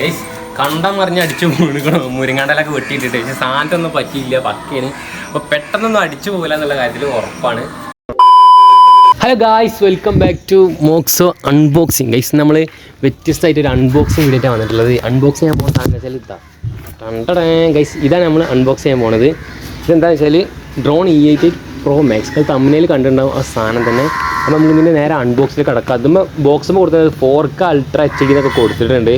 Guys കണ്ടം മറിഞ്ഞ് അടിച്ചു വീണിക്കണോ. മുരിങ്ങാണ്ടലൊക്കെ വെട്ടിയിട്ടിട്ട്. പക്ഷെ സാധനത്തൊന്നും പറ്റിയില്ല. പക്കേന് അപ്പോൾ പെട്ടെന്നൊന്നും അടിച്ചു പോകില്ല എന്നുള്ള കാര്യത്തിൽ ഉറപ്പാണ്. Hello guys welcome back to Moxo unboxing guys നമ്മൾ വ്യത്യസ്തമായിട്ട് ഒരു അൺബോക്സിങ് വീഡിയോ വന്നിട്ടുള്ളത്. അൺബോക്സ് ചെയ്യാൻ പോകുന്ന സാധനം വെച്ചാൽ ഇതാ. കണ്ടടേ. ഗൈസ് ഇതാണ് നമ്മൾ അൺബോക്സ് ചെയ്യാൻ പോണത്. ഇതെന്താണെന്ന് വെച്ചാൽ drone E eight pro max അത് തമ്മിലേൽ കണ്ടിട്ടുണ്ടാവും ആ സാധനം തന്നെ. അപ്പോൾ ഇതിന്റെ നേരെ അൺബോക്സിൽ കിടക്കാം. അതുമ്പോൾ ബോക്സുമ്പോൾ കൊടുത്തത് four K ultra H D എന്നൊക്കെ കൊടുത്തിട്ടുണ്ട്.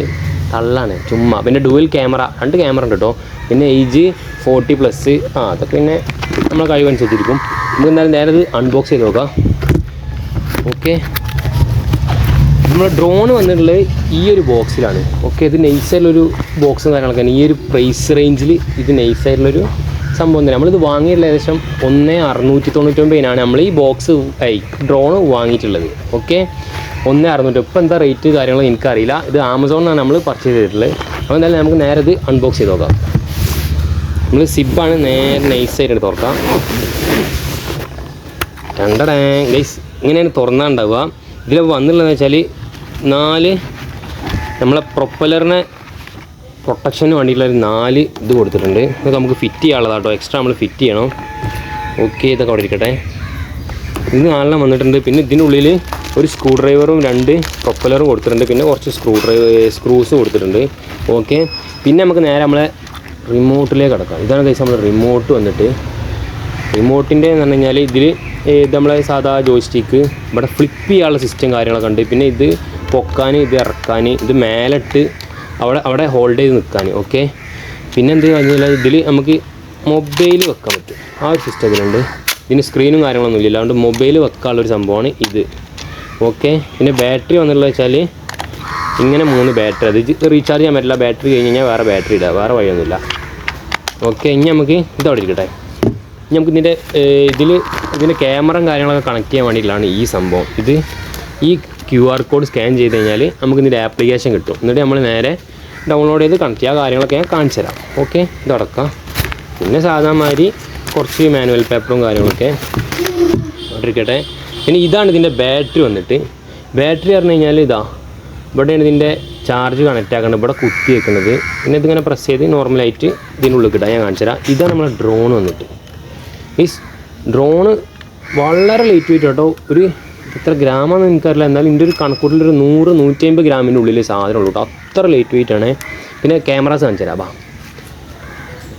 തള്ളാണ്. ചുമ്മാ. പിന്നെ ഡുവൽ ക്യാമറ രണ്ട് ക്യാമറ ഉണ്ട് കേട്ടോ പിന്നെ ഏജ് ഫോർട്ടി പ്ലസ് ആ അതൊക്കെ പിന്നെ നമ്മളെ കഴിവനുസരിച്ചിരിക്കും നമുക്ക് എന്തായാലും നേരെ ഇത് അൺബോക്സ് ചെയ്ത് നോക്കാം. ഓക്കെ നമ്മൾ ഡ്രോൺ വന്നിട്ടുള്ളത് ഈ ഒരു ബോക്സിലാണ് ഓക്കെ ഇത് നൈസായിട്ടുള്ളൊരു ബോക്സ് കാര്യങ്ങളൊക്കെ ഈ ഒരു പ്രൈസ് റേഞ്ചിൽ ഇത് നൈസായിട്ടുള്ളൊരു സംഭവം തന്നെ. നമ്മളിത് വാങ്ങിയിട്ടുള്ള ഏകദേശം ഒന്ന് അറുന്നൂറ്റി തൊണ്ണൂറ്റൊമ്പതിനാണ് നമ്മൾ ഈ ബോക്സ് ഡ്രോൺ വാങ്ങിയിട്ടുള്ളത്. ഓക്കെ ഒന്ന് അറുന്നൂറ്റി ഇപ്പം എന്താ റേറ്റ് കാര്യങ്ങളും എനിക്കറിയില്ല. ഇത് ആമസോണിലാണ് നമ്മൾ പർച്ചേസ് ചെയ്തിട്ടുള്ളത്. അപ്പോൾ എന്തായാലും നമുക്ക് നേരെ ഇത് അൺബോക്സ് ചെയ്ത് നോക്കാം. നമ്മൾ സിബാണ് നേരെ നൈസായിട്ട് തുറക്കാം. രണ്ടടേ ഗൈസ് ഇങ്ങനെയാണ് തുറന്നാണ്ടാവുക. ഇതിൽ വന്നിട്ടുള്ളതെന്ന് വെച്ചാൽ നാല് നമ്മളെ പ്രൊപ്പലറിനെ പ്രൊട്ടക്ഷന് വേണ്ടിയിട്ടുള്ള നാല് ഇത് കൊടുത്തിട്ടുണ്ട്. ഇതൊക്കെ നമുക്ക് ഫിറ്റ് ചെയ്യാനുള്ളതാട്ടോ എക്സ്ട്രാ നമ്മൾ ഫിറ്റ് ചെയ്യണം. ഓക്കെ ഇതൊക്കെ അവിടെ ഇരിക്കട്ടെ. ഇത് നാലെണ്ണം വന്നിട്ടുണ്ട്. പിന്നെ ഇതിന്റെ ഉള്ളിൽ ഒരു സ്ക്രൂ ഡ്രൈവറും രണ്ട് പ്രൊപ്പലറും കൊടുത്തിട്ടുണ്ട്. പിന്നെ കുറച്ച് സ്ക്രൂ ഡ്രൈവ് സ്ക്രൂസ് കൊടുത്തിട്ടുണ്ട്. ഓക്കെ പിന്നെ നമുക്ക് നേരെ നമ്മളെ റിമോട്ടിലേക്ക് കിടക്കാം. ഇതാണ് കഴിച്ച് നമ്മൾ റിമോട്ട് വന്നിട്ട്. റിമോട്ടിന്റെ എന്ന് പറഞ്ഞു കഴിഞ്ഞാൽ ഇതിൽ ഇത് നമ്മളെ സാധാ ജോയ്സ്റ്റിക്ക് ഇവിടെ ഫ്ലിപ്പ് ചെയ്യാനുള്ള സിസ്റ്റം കാര്യങ്ങളൊക്കെ ഉണ്ട്. പിന്നെ ഇത് പൊക്കാൻ ഇത് ഇറക്കാൻ ഇത് മേലിട്ട് അവിടെ അവിടെ ഹോൾഡ് ചെയ്ത് നിൽക്കാൻ ഓക്കെ പിന്നെ എന്ത് കഴിഞ്ഞാൽ ഇതിൽ നമുക്ക് മൊബൈൽ വെക്കാൻ പറ്റും. ആ ഒരു സിസ്റ്റത്തിലുണ്ട് ഇതിന് സ്ക്രീനും കാര്യങ്ങളൊന്നും ഇല്ല. അതുകൊണ്ട് മൊബൈൽ വെക്കാനുള്ളൊരു സംഭവമാണ് ഇത്. ഓക്കെ. പിന്നെ ബാറ്ററി വന്നുള്ളത് വെച്ചാൽ ഇങ്ങനെ മൂന്ന് ബാറ്ററി. അത് റീചാർജ് ചെയ്യാൻ പറ്റില്ല. ബാറ്ററി കഴിഞ്ഞ് കഴിഞ്ഞാൽ വേറെ ബാറ്ററി ഇടുക. വേറെ വഴിയൊന്നുമില്ല. ഓക്കെ ഇനി നമുക്ക് ഇതവിടെ ഇനി നമുക്ക് ഇതിന്റെ ഇതിൽ ഇതിന്റെ ക്യാമറയും കാര്യങ്ങളൊക്കെ കണക്ട് ചെയ്യാൻ വേണ്ടിയിട്ടാണ് ഈ സംഭവം. ഇത് ഈ ക്യു ആർ കോഡ് സ്കാൻ ചെയ്ത് കഴിഞ്ഞാൽ നമുക്ക് ഇതിന്റെ ആപ്ലിക്കേഷൻ കിട്ടും. എന്നിട്ട് നമ്മൾ നേരെ ഡൗൺലോഡ് ചെയ്ത് കണക്ട് ചെയ്യുക കാര്യങ്ങളൊക്കെ ഞാൻ കാണിച്ചു തരാം. ഓക്കെ ഇതടക്കാം പിന്നെ സാധാരണ മാതിരി കുറച്ച് മാനുവൽ പേപ്പറും കാര്യങ്ങളൊക്കെ ഇരിക്കട്ടെ. പിന്നെ ഇതാണ് ഇതിന്റെ ബാറ്ററി വന്നിട്ട്. ബാറ്ററി പറഞ്ഞു കഴിഞ്ഞാൽ ഇതാ ഇവിടെയാണ് ഇതിന്റെ ചാർജ് കണക്റ്റ് ആക്കുന്നത് ഇവിടെ കുത്തി വെക്കുന്നത് പിന്നെ ഇതിങ്ങനെ പ്രസ് ചെയ്ത് നോർമലായിട്ട് ഇതിനുള്ളിൽ കിട്ടാം ഞാൻ കാണിച്ചു തരാം. ഇതാണ് നമ്മുടെ ഡ്രോൺ വന്നിട്ട്. ഈ ഡ്രോണ് വളരെ ലൈറ്റ് വെയിറ്റ് കേട്ടോ ഒരു എത്ര ഗ്രാമാണെന്ന് എനിക്കറിയില്ല. എന്നാലും ഇതിന്റെ ഒരു കണക്കൂട്ടിൽ ഒരു നൂറ് നൂറ്റി അമ്പത് ഗ്രാമിന്റെ ഉള്ളിൽ സാധനം ഉള്ളൂ കേട്ടോ അത്ര ലൈറ്റ് വെയിറ്റ് ആണ്. പിന്നെ ക്യാമറാസ് കാണിച്ചു തരാം. ബാ.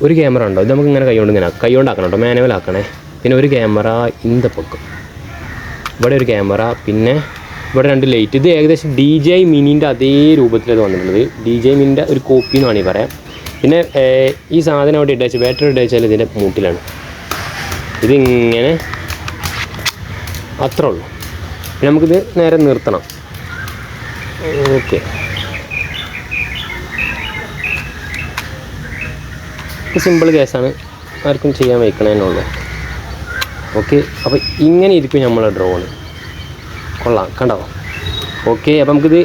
ഒരു ക്യാമറ ഉണ്ടോ? ഇത് നമുക്ക് ഇങ്ങനെ കൈകൊണ്ട് ഇങ്ങനെ കൈകൊണ്ടാക്കണം കേട്ടോ മാനുവൽ ആക്കണേ. പിന്നെ ഒരു ക്യാമറ ഇന്ത പൊക്കം ഇവിടെ ഒരു ക്യാമറ പിന്നെ ഇവിടെ രണ്ട് ലൈറ്റ് ഇത് ഏകദേശം ഡി ജെ മിനിന്റെ അതേ രൂപത്തിലത് വന്നിട്ടുള്ളത്. ഡി ജെ മിനിന്റെ ഒരു കോപ്പി എന്ന് വേണമെങ്കിൽ പറയാം. പിന്നെ ഈ സാധനം അവിടെ ഇട്ടാച്ച് ബാറ്ററി ഇട്ടാച്ചാൽ ഇതിന്റെ മൂട്ടിലാണ്. ഇതിങ്ങനെ അത്രേ ഉള്ളൂ. പിന്നെ നമുക്കിത് നേരെ നിർത്തണം. ഓക്കെ. സിമ്പിൾ കേസാണ് ആർക്കും ചെയ്യാൻ വയ്ക്കണേന്നുള്ളൂ ഓക്കെ അപ്പോൾ ഇങ്ങനെ ഇരിക്കും നമ്മളെ ഡ്രോണ് കൊള്ളാം കണ്ടോ? ഓക്കെ അപ്പോൾ നമുക്കിത്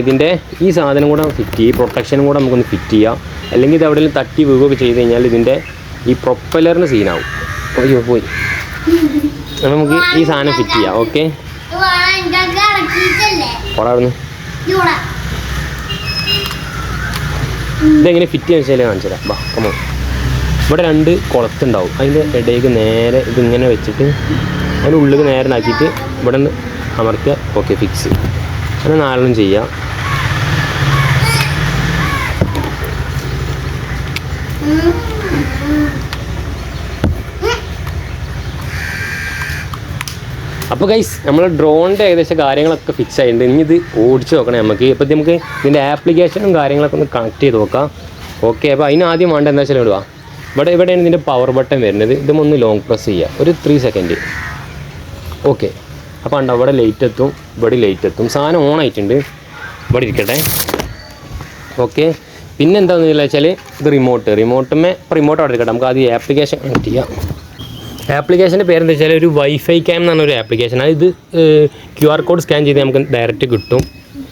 ഇതിന്റെ ഈ സാധനം കൂടെ ഫിറ്റ് ചെയ്യും പ്രൊട്ടക്ഷനും കൂടെ നമുക്കൊന്ന് ഫിറ്റ് ചെയ്യാം. അല്ലെങ്കിൽ ഇത് എവിടെയെങ്കിലും തട്ടി വീഴുകയൊക്കെ ചെയ്ത് കഴിഞ്ഞാൽ ഇതിന്റെ ഈ പ്രൊപ്പലറിന് സീനാവും അയ്യോ പോയി. അപ്പോൾ നമുക്ക് ഈ സാധനം ഫിറ്റ് ചെയ്യാം ഓക്കെ കൊടാവുന്നു ഇതെങ്ങനെ ഫിറ്റ് ചെയ്യാൻ വെച്ചാൽ കാണിച്ചു തരാം ബാ കമോ ഇവിടെ രണ്ട് കുളത്തുണ്ടാവും. അതിന്റെ ഇടയിലേക്ക് നേരെ ഇതിങ്ങനെ വെച്ചിട്ട് അതിന്റെ ഉള്ളിൽ നേരെ ആക്കിയിട്ട് ഇവിടെ നിന്ന് അമർത്തുക ഓക്കെ ഫിക്സ് അങ്ങനെ നാലെണ്ണം ചെയ്യാം. അപ്പോൾ ഗൈസ് നമ്മൾ ഡ്രോണിന്റെ ഏകദേശം കാര്യങ്ങളൊക്കെ ഫിക്സ് ആയിട്ടുണ്ട്. ഇനി ഇത് ഓടിച്ച് നോക്കണേ നമുക്ക്. ഇപ്പം നമുക്ക് ഇതിന്റെ ആപ്ലിക്കേഷനും കാര്യങ്ങളൊക്കെ ഒന്ന് കണക്ട് ചെയ്ത് നോക്കാം. ഓക്കെ അപ്പോൾ അതിന് ആദ്യം വേണ്ട എന്താ വെച്ചാൽ ഇടുക. ഇവിടെ ഇവിടെയാണ് ഇതിന്റെ പവർ ബട്ടൺ വരുന്നത്? ഇതും ഒന്ന് ലോങ് പ്രസ് ചെയ്യുക ഒരു ത്രീ സെക്കൻഡ് ഓക്കെ അപ്പോൾ ഉണ്ടോ ഇവിടെ ലൈറ്റ് എത്തും ഇവിടെ ലൈറ്റ് എത്തും. സാധനം ഓൺ ആയിട്ടുണ്ട്. ഇവിടെ ഇരിക്കട്ടെ. ഓക്കെ പിന്നെ എന്താണെന്ന് വെച്ചാൽ ഇത് റിമോട്ട് റിമോട്ടുമേ റിമോട്ട് അവിടെ ഇരിക്കട്ടെ. നമുക്ക് ആദ്യം ആപ്ലിക്കേഷൻ കണക്ട് ചെയ്യാം. ആപ്ലിക്കേഷന്റെ പേരെന്താ വെച്ചാൽ ഒരു വൈഫൈ ക്യാം എന്ന് പറഞ്ഞൊരു ആപ്ലിക്കേഷൻ ഇത് ക്യു ആർ കോഡ് സ്കാൻ ചെയ്ത് നമുക്ക് ഡയറക്റ്റ് കിട്ടും.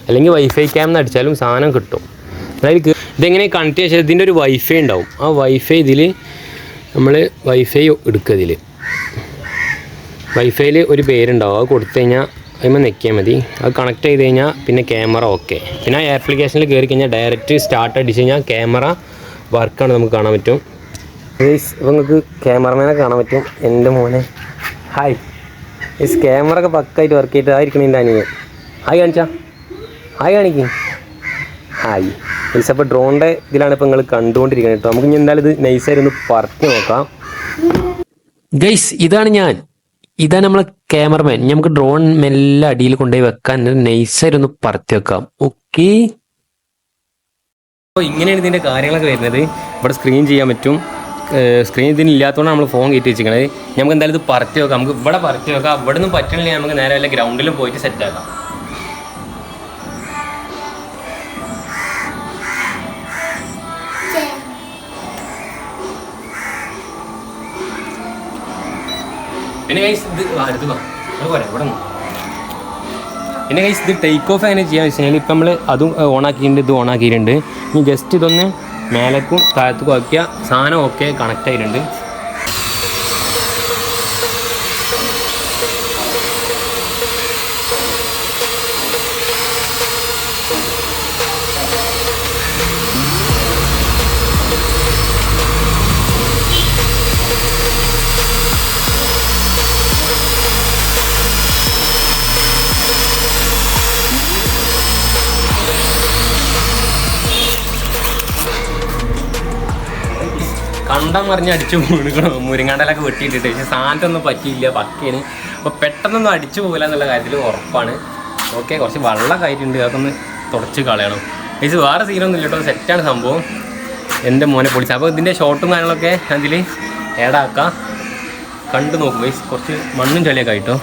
അല്ലെങ്കിൽ വൈഫൈ ക്യാം എന്ന് അടിച്ചാലും സാധനം കിട്ടും. അതായത് ഇതെങ്ങനെ കണക്ട് ചെയ്യാൻ ഇതിന്റെ ഒരു വൈഫൈ ഉണ്ടാവും. ആ വൈഫൈ ഇതിൽ നമ്മൾ വൈഫൈ എടുക്കുക ഇതിൽ വൈഫൈയിൽ ഒരു പേരുണ്ടാവും. അത് കൊടുത്തു കഴിഞ്ഞാൽ അതിമ നെക്കിയാൽ മതി. അത് കണക്ട് ചെയ്ത് കഴിഞ്ഞാൽ പിന്നെ ക്യാമറ ഓക്കെ പിന്നെ ആ ആപ്ലിക്കേഷനിൽ കയറി കഴിഞ്ഞാൽ ഡയറക്റ്റ് സ്റ്റാർട്ട് അടിച്ച് കഴിഞ്ഞാൽ ക്യാമറ വർക്കാണ് നമുക്ക് കാണാൻ പറ്റും. ഇപ്പം നിങ്ങൾക്ക് ക്യാമറമാനെ കാണാൻ പറ്റും. എന്റെ മോനെ. ഹായ് ഗൈസ് ക്യാമറ ഒക്കെ പക്കായിട്ട് വർക്ക് ചെയ്തിട്ട് ആയിരിക്കണം എന്റെ അനിയൻ. ഹായ് കാണിച്ചാ. ഹായ് കാണിക്കും. ഹായ് ഗൈസ് അപ്പോൾ ഡ്രോണിന്റെ ഇതിലാണ് ഇപ്പോൾ നിങ്ങൾ കണ്ടുകൊണ്ടിരിക്കുന്നത് കേട്ടോ. നമുക്ക് ഇനി എന്തായാലും ഇത് നൈസായിട്ട് ഒന്ന് പറത്തി നോക്കാം. ഗൈസ് ഇതാണ് ഞാൻ. ഇതാണ് നമ്മളെ ക്യാമറമാൻ നമുക്ക് ഡ്രോൺ മെല്ല അടിയിൽ കൊണ്ടുപോയി വെക്കാൻ നൈസായിട്ട് ഒന്ന് പറത്തി വെക്കാം. ഓക്കെ അപ്പോൾ ഇങ്ങനെയാണ് ഇതിന്റെ കാര്യങ്ങളൊക്കെ വരുന്നത്. ഇവിടെ സ്ക്രീൻ ചെയ്യാൻ പറ്റും. സ്ക്രീൻ ഇതിന് ഇല്ലാത്തതുകൊണ്ടാണ് നമ്മൾ ഫോൺ കയറ്റി വെച്ചിരിക്കുന്നത് നമുക്ക് എന്തായാലും ഇത് പറത്തി വെക്കാം. നമുക്ക് ഇവിടെ പറത്തി വെക്കാം. ഇവിടെ നിന്ന് പറ്റണില്ലെങ്കിൽ നമുക്ക് നേരെ വല്ല ഗ്രൗണ്ടിലും പോയിട്ട് സെറ്റ് ആക്കാം. പിന്നെ കൈസ് ഇത് ടേക്ക് ഓഫ് എങ്ങനെ ചെയ്യാന്ന് വെച്ച് കഴിഞ്ഞാൽ ഇപ്പം നമ്മൾ അതും ഓൺ ആക്കിയിട്ടുണ്ട് ഇത് ഓൺ ആക്കിയിട്ടുണ്ട്. ഇനി ജസ്റ്റ് ഇതൊന്ന് മേലേക്കും താഴത്തേക്കും ആക്കിയ സാധനം ഒക്കെ കണക്റ്റ് ആയിട്ടുണ്ട്. കണ്ടം മറിഞ്ഞ് അടിച്ചു വീണിക്കണം. മുരിങ്ങാണ്ടലൊക്കെ വെട്ടിയിട്ടിട്ട്. പക്ഷെ സാധനത്തൊന്നും പറ്റിയില്ല. പക്കേന് അപ്പോൾ പെട്ടെന്നൊന്നും അടിച്ചു പോകില്ല എന്നുള്ള കാര്യത്തിൽ ഉറപ്പാണ്. ഓക്കെ കുറച്ച് വെള്ളം കയറ്റിണ്ട് അതൊക്കെ ഒന്ന് തുടച്ച് കളയണം. ഇത് വേറെ സീനൊന്നും ഇല്ല കേട്ടോ സെറ്റാണ് സംഭവം. എന്റെ മോനെ പൊളിച്ച. അപ്പോൾ ഇതിന്റെ ഷോട്ടും കാര്യങ്ങളൊക്കെ അതിൽ ഏടാക്കാം കണ്ടു നോക്കും കുറച്ച് മണ്ണും ചളിയൊക്കെ ആയിട്ടോ.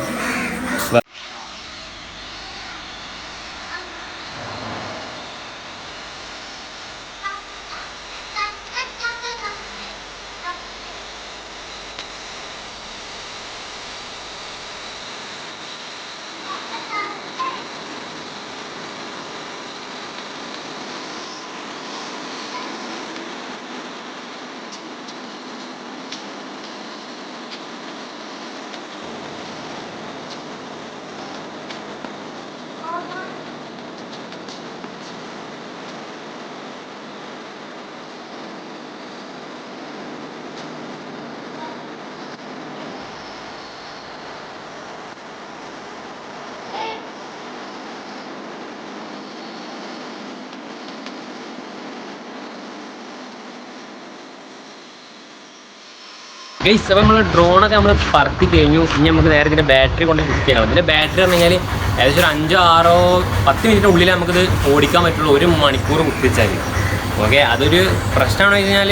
ഗൈസ് അപ്പോൾ നമ്മൾ ഡ്രോണൊക്കെ നമ്മൾ പറത്തി കഴിഞ്ഞു. ഇനി നമുക്ക് നേരെ ഇതിന്റെ ബാറ്ററി കൊണ്ട് ഫിക്സ് ചെയ്യണം ഇതിന്റെ ബാറ്ററി എന്ന് കഴിഞ്ഞാൽ ഏകദേശം ഒരു അഞ്ചോ ആറോ പത്ത് മിനിറ്റിന്റെ ഉള്ളിൽ നമുക്കിത് ഓടിക്കാൻ പറ്റുള്ളൂ. ഒരു മണിക്കൂർ കുത്തിച്ചാൽ ഓക്കെ അതൊരു പ്രശ്നമാണെന്ന് കഴിഞ്ഞാൽ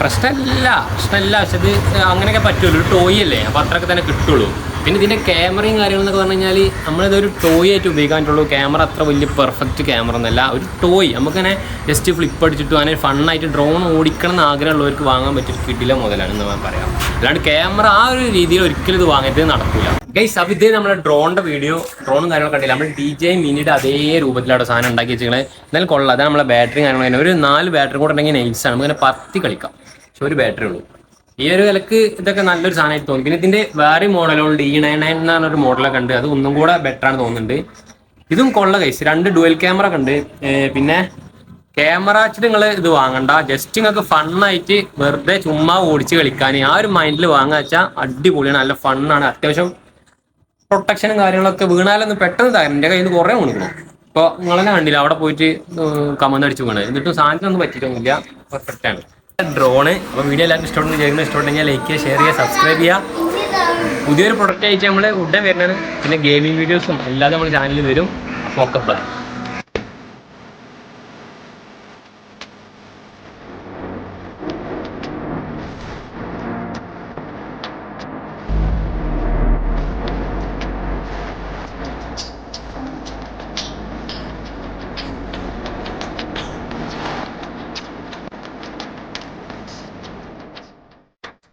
പ്രശ്നമില്ല പ്രശ്നമില്ല പക്ഷെ ഇത് അങ്ങനെയൊക്കെ പറ്റുള്ളൂ ഒരു ടോയ് അല്ലേ? അപ്പോൾ അത്രയൊക്കെ തന്നെ കിട്ടുള്ളൂ. പിന്നെ ഇതിന്റെ ക്യാമറയും കാര്യങ്ങളെന്നൊക്കെ പറഞ്ഞു കഴിഞ്ഞാൽ നമ്മളിതൊരു ടോയ് ആയിട്ട് ഉപയോഗിക്കാൻ ക്യാമറ അത്ര വലിയ പെർഫെക്റ്റ് ക്യാമറ എന്നല്ല ഒരു ടോയ് നമുക്കങ്ങനെ ജസ്റ്റ് ഫ്ലിപ്പ് അടിച്ചിട്ട് അങ്ങനെ ഫണ്ണായിട്ട് ഡ്രോൺ ഓടിക്കണം എന്ന് ആഗ്രഹമുള്ളവർക്ക് വാങ്ങാൻ പറ്റിയ കിട്ടില്ല മുതലാണ് എന്ന് ഞാൻ പറയാം. അല്ലാണ്ട് ക്യാമറ ആ ഒരു രീതിയിൽ ഒരിക്കലും ഇത് വാങ്ങിയിട്ട് നടക്കില്ല ഗൈസ് അപ്പോൾ ഇതേ നമ്മുടെ ഡ്രോണിന്റെ വീഡിയോ ഡ്രോണും കാര്യങ്ങളൊക്കെ കണ്ടില്ല? നമ്മൾ ഡി ജെ മിനിയുടെ അതേ രൂപത്തിലാണ് സാധനം ഉണ്ടാക്കി വെച്ചിരിക്കുന്നത് എന്നാലും കൊള്ളാം. അതാണ് നമ്മളെ ബാറ്ററി കാര്യങ്ങളൊക്കെ ഒരു നാല് ബാറ്ററി കൂടെ ഉണ്ടെങ്കിൽ നൈസാണ് നമുക്കിങ്ങനെ പത്തി കളിക്കാം. പക്ഷെ ഒരു ബാറ്ററി ഉള്ളൂ. ഈ ഒരു വിലക്ക് ഇതൊക്കെ നല്ലൊരു സാധനമായിട്ട് തോന്നി. പിന്നെ ഇതിന്റെ വേറെ മോഡലുണ്ട് ഈ നയൻ നയൻ എന്ന് പറഞ്ഞൊരു മോഡലൊക്കെ ഉണ്ട് അത് ഒന്നും കൂടെ ബെറ്റർ ആണ് തോന്നുന്നുണ്ട്. ഇതും കൊള്ള കൈസ് രണ്ട് ഡുവൽ ക്യാമറ ഒക്കെ ഉണ്ട്. പിന്നെ ക്യാമറ വെച്ചിട്ട് നിങ്ങൾ ഇത് വാങ്ങണ്ട. ജസ്റ്റ് നിങ്ങൾക്ക് ഫണ്ണായിട്ട് വെറുതെ ചുമ്മാ ഓടിച്ച് കളിക്കാൻ. ആ ഒരു മൈൻഡിൽ വാങ്ങാ വെച്ചാൽ അടിപൊളിയാണ്. നല്ല ഫണ്ണാണ് അത്യാവശ്യം പ്രൊട്ടക്ഷനും കാര്യങ്ങളൊക്കെ വീണാലൊന്നും പെട്ടെന്ന് തകരും എന്റെ കയ്യിൽ നിന്ന് കുറേ വീണിക്കണം ഇപ്പോൾ നിങ്ങളെന്നെ കണ്ടില്ല? അവിടെ പോയിട്ട് കമന്ന് അടിച്ച് വീണ് എന്നിട്ടും സാധനത്തിനൊന്നും പറ്റിയിട്ടൊന്നുമില്ല. പെർഫെക്റ്റ് ആണ്. ഡ്രോണ്. അപ്പോൾ വീഡിയോ എല്ലാവർക്കും ഇഷ്ടമുണ്ടെങ്കിൽ ചെയ്യുന്ന ഇഷ്ടമുണ്ടെങ്കിൽ ലൈക്ക് ചെയ്യുക ഷെയർ ചെയ്യുക സബ്സ്ക്രൈബ് ചെയ്യുക. പുതിയൊരു പ്രൊഡക്റ്റ് ആയിട്ട് നമ്മൾ ഉടൻ വരുന്നതാണ്. പിന്നെ ഗെയിമിംഗ് വീഡിയോസും എല്ലാതും നമ്മൾ ചാനലിൽ വരും. അപ്പോൾ ഒക്കെ